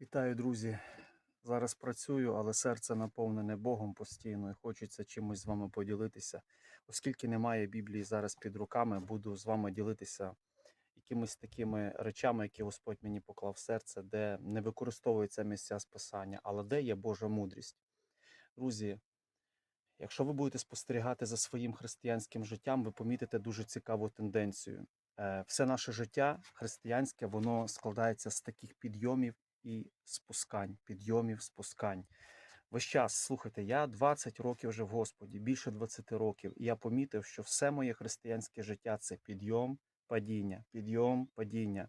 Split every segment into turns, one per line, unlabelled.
Вітаю, друзі! Зараз працюю, але серце наповнене Богом постійно і хочеться чимось з вами поділитися. Оскільки немає Біблії зараз під руками, буду з вами ділитися якимись такими речами, які Господь мені поклав в серце, де не використовуються місця спасання, але де є Божа мудрість. Друзі, якщо ви будете спостерігати за своїм християнським життям, ви помітите дуже цікаву тенденцію. Е, Все наше життя християнське, воно складається з таких підйомів і спускань, підйомів, спускань. Весь час, слухайте, я 20 років вже в Господі, більше 20 років, і я помітив, що все моє християнське життя це підйом, падіння, підйом, падіння.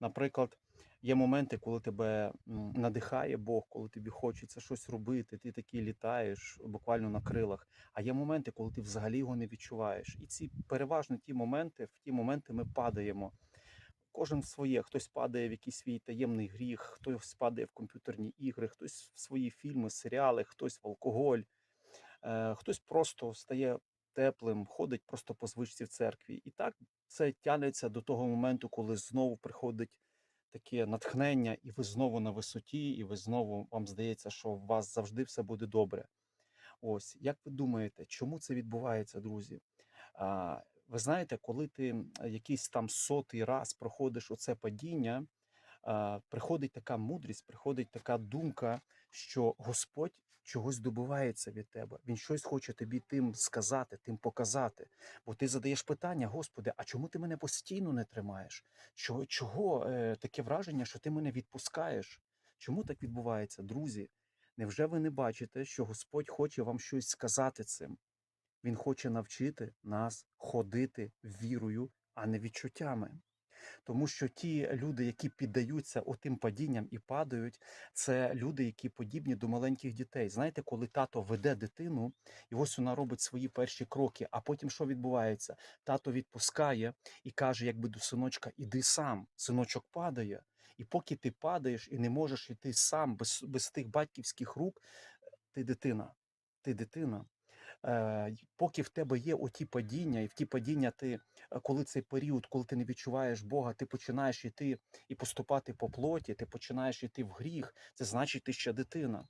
Наприклад, є моменти, коли тебе надихає Бог, коли тобі хочеться щось робити, ти такий літаєш буквально на крилах. А є моменти, коли ти взагалі його не відчуваєш. І ці переважно ті моменти, в ті моменти ми падаємо. Кожен своє, хтось падає в якийсь свій таємний гріх, хтось падає в комп'ютерні ігри, хтось в свої фільми, серіали, хтось в алкоголь, е, хтось просто стає теплим, ходить просто по звичці в церкві. І так це тягнеться до того моменту, коли знову приходить таке натхнення, і ви знову на висоті, і ви знову вам здається, що у вас завжди все буде добре. Ось як ви думаєте, чому це відбувається, друзі? Ви знаєте, коли ти якийсь там сотий раз проходиш оце падіння, приходить така мудрість, приходить така думка, що Господь чогось добивається від тебе. Він щось хоче тобі тим сказати, тим показати. Бо ти задаєш питання, Господи, а чому ти мене постійно не тримаєш? Чого, чого е, таке враження, що ти мене відпускаєш? Чому так відбувається, друзі? Невже ви не бачите, що Господь хоче вам щось сказати цим? Він хоче навчити нас ходити вірою, а не відчуттями. Тому що ті люди, які піддаються отим падінням і падають, це люди, які подібні до маленьких дітей. Знаєте, коли тато веде дитину, і ось вона робить свої перші кроки, а потім що відбувається? Тато відпускає і каже, якби до синочка, іди сам. Синочок падає. І поки ти падаєш і не можеш йти сам без, без тих батьківських рук, ти дитина. Ти дитина. Е, поки в тебе є оті падіння, і в ті падіння ти, е, коли цей період, коли ти не відчуваєш Бога, ти починаєш йти і поступати по плоті, ти починаєш йти в гріх, це значить, ти ще дитина.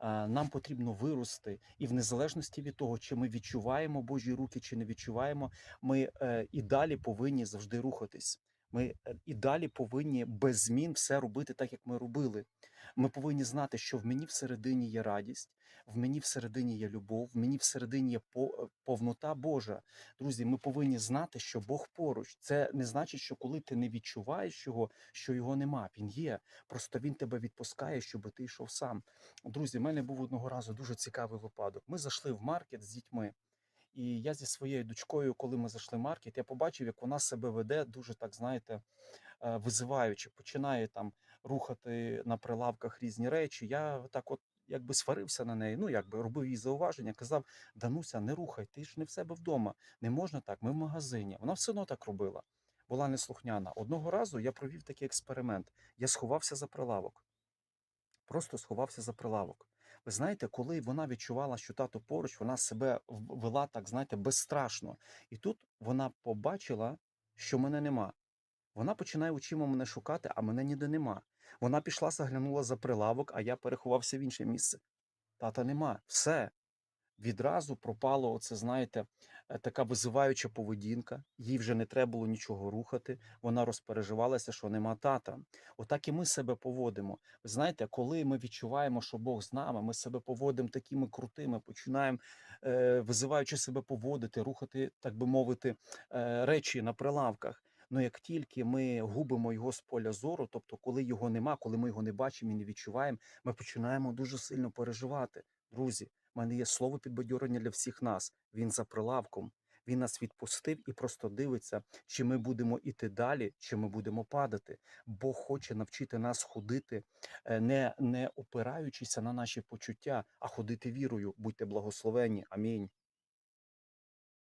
Е, Нам потрібно вирости, і в незалежності від того, чи ми відчуваємо Божі руки, чи не відчуваємо, ми і далі повинні завжди рухатись. Ми е, і далі повинні без змін все робити так, як ми робили. Ми повинні знати, що в мені всередині є радість, в мені всередині є любов, в мені всередині є повнота Божа. Друзі, ми повинні знати, що Бог поруч. Це не значить, що коли ти не відчуваєш його, що його нема. Він є. Просто він тебе відпускає, щоб ти йшов сам. Друзі, в мене був одного разу дуже цікавий випадок. Ми зайшли в маркет з дітьми. І я зі своєю дочкою, коли ми зайшли в маркет, я побачив, як вона себе веде дуже так, знаєте, е, визиваючи, починає там рухати на прилавках різні речі. Я так от якби сварився на неї, ну якби робив їй зауваження, казав: Дануся, не рухай, ти ж не в себе вдома. Не можна так, ми в магазині. Вона все одно так робила, була неслухняна. Одного разу я провів такий експеримент. Я сховався за прилавок. Просто сховався за прилавок. Ви знаєте, коли вона відчувала, що тато поруч, вона себе вела так, знаєте, безстрашно. І тут вона побачила, що мене нема. Вона починає очима мене шукати, а мене ніде нема. Вона пішла, заглянула за прилавок, а я переховався в інше місце. Тата нема. Все. Відразу пропало, оце, знаєте, е, така визиваюча поведінка. Їй вже не треба було нічого рухати. Вона розпереживалася, що нема тата. Отак і ми себе поводимо. Ви знаєте, коли ми відчуваємо, що Бог з нами, ми себе поводимо такими крутими, починаємо е, визиваючи себе поводити, рухати, так би мовити, е, речі на прилавках. Ну як тільки ми губимо його з поля зору, тобто, коли його нема, коли ми його не бачимо і не відчуваємо, ми починаємо дуже сильно переживати. Друзі, мене є слово підбадьорення для всіх нас. Він за прилавком. Він нас відпустив і просто дивиться, чи ми будемо іти далі, чи ми будемо падати. Бог хоче навчити нас ходити, е, не, не опираючися на наші почуття, а ходити вірою. Будьте благословені. Амінь.